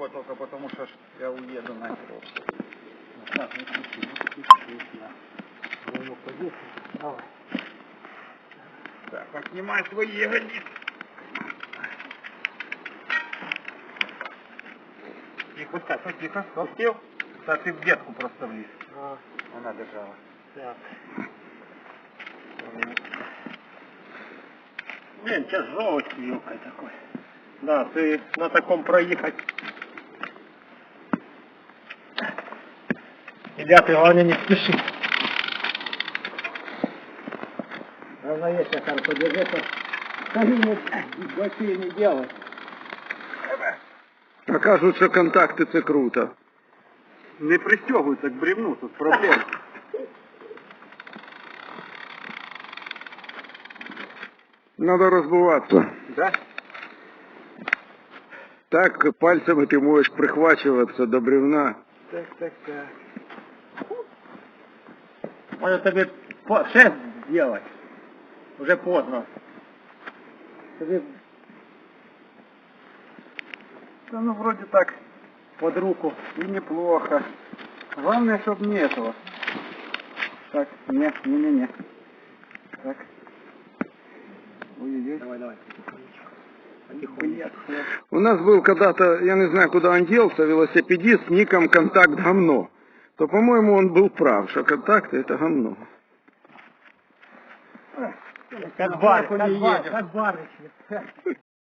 бы только потому, что я уеду на. Так, я. Ну, повесил. Давай. Так, поднимай свои ягодицы. Тихо, так, ну тихо, успел? Да ты в детку просто влез. А, Она держала. так. Блин, тяжелый елкой такой. Да, ты на таком проехать. Ребята, главное не спеши. Равновесие, Кар, подержи, то колени большие не делай. А кажуть, що контакти це круто. Не пристегиваются к бревну, тут проблема. Надо розбиватися. Да? Так пальцями ти можеш прихвачуватися до бревна. Так, так, так. Может тебе шест сделать? Уже поздно. Тебе Да ну вроде так под руку. и неплохо. Главное, чтобы не этого. Так, не, не, не, не. Так. Ой-ой-ой. Давай, давай. У нас был когда-то, я не знаю, куда он делся, велосипедист с ником «Контакт говно». То, по-моему, он был прав, что контакты это говно. Как бар, Как как